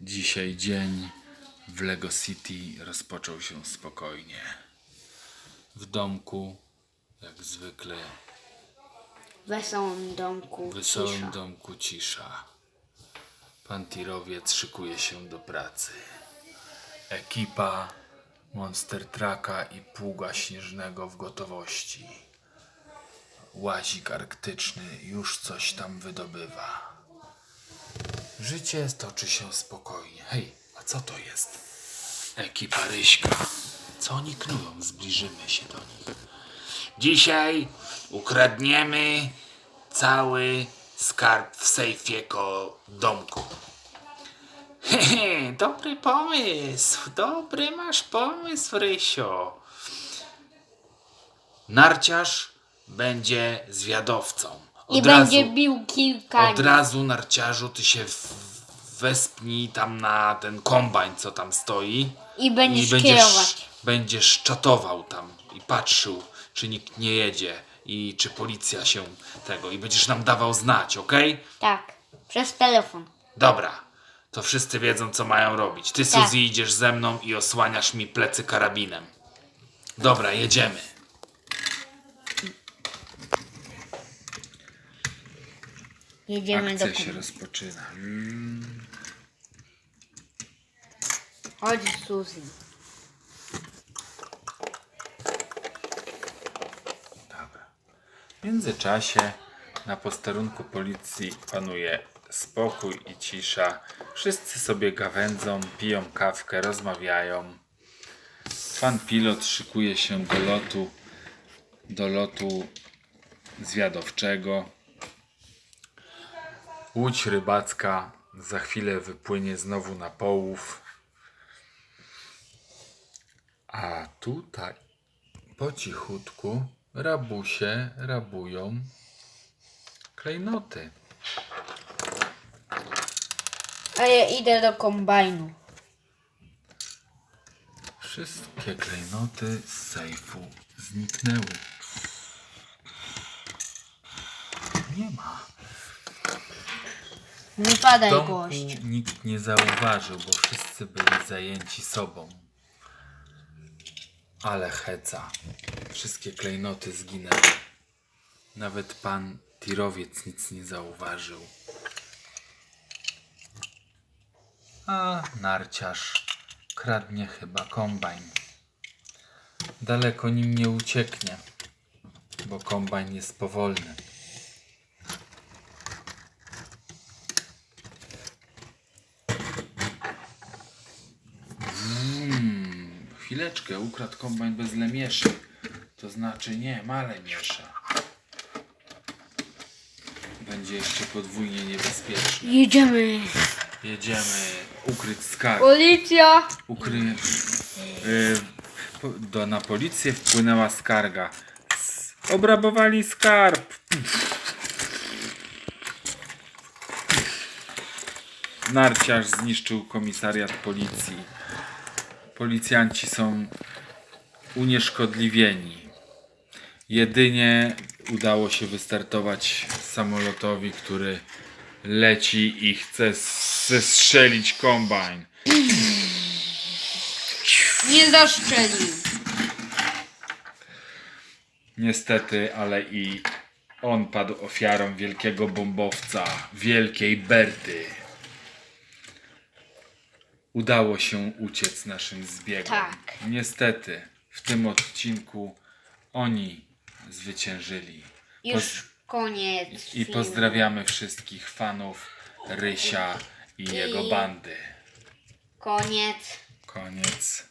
Dzisiaj dzień w Lego City rozpoczął się spokojnie. W domku, jak zwykle, W wesołym domku w wesołym cisza. domku cisza. Pan tirowiec szykuje się do pracy. Ekipa Monster Trucka i Pługa Śnieżnego w gotowości. Łazik arktyczny już coś tam wydobywa. Życie toczy się spokojnie. Hej, a co to jest? Ekipa Ryśka. Co oni knują? Zbliżymy się do nich. Dzisiaj ukradniemy cały skarb w sejfie ko domku. Hehe, dobry pomysł. Dobry masz pomysł, Rysio. Narciarz będzie zwiadowcą. I będzie razu- bił kilka. od razu narciarzu ty się wespnij tam na ten kombajn, co tam stoi. I będziesz I będziesz, kierować. będziesz czatował tam i patrzył, czy nikt nie jedzie i czy policja się tego. I będziesz nam dawał znać, ok? Tak. Przez telefon. Dobra. To wszyscy wiedzą, co mają robić. Ty, Tak. Suzy, idziesz ze mną i osłaniasz mi plecy karabinem. Dobra, jedziemy. Jedziemy do Akcja się rozpoczyna. Mm. Chodź Suzy. Dobra. W międzyczasie na posterunku policji panuje spokój i cisza. Wszyscy sobie gawędzą, piją kawkę, rozmawiają. Pan pilot szykuje się do lotu, do lotu zwiadowczego. Łódź rybacka za chwilę wypłynie znowu na połów. A tutaj po cichutku rabusie rabują klejnoty. A ja idę do kombajnu. Wszystkie klejnoty z sejfu zniknęły. Nie ma. Nie padaj domku gość. nikt nie zauważył, bo wszyscy byli zajęci sobą. Ale heca. Wszystkie klejnoty zginęły. Nawet pan tirowiec nic nie zauważył. A narciarz kradnie chyba kombajn. Daleko nim nie ucieknie, bo kombajn jest powolny. Chwileczkę, ukradł kombajn bez lemieszy. To znaczy nie, ma lemiesze. Będzie jeszcze podwójnie niebezpieczny. Jedziemy. Jedziemy ukryć skarb. Policja. Ukry... Y, po- do, na policję wpłynęła skarga. S- Obrabowali skarb. Narciarz zniszczył komisariat policji. Policjanci są unieszkodliwieni. Jedynie udało się wystartować samolotowi, który leci i chce zestrzelić kombajn. Nie zaszczelił. Niestety, ale i on padł ofiarą wielkiego bombowca, wielkiej Berty. Udało się uciec naszym zbiegom. Tak. Niestety, w tym odcinku oni zwyciężyli. Już koniec. I filmu. pozdrawiamy wszystkich fanów Rysia i jego bandy. Koniec. Koniec.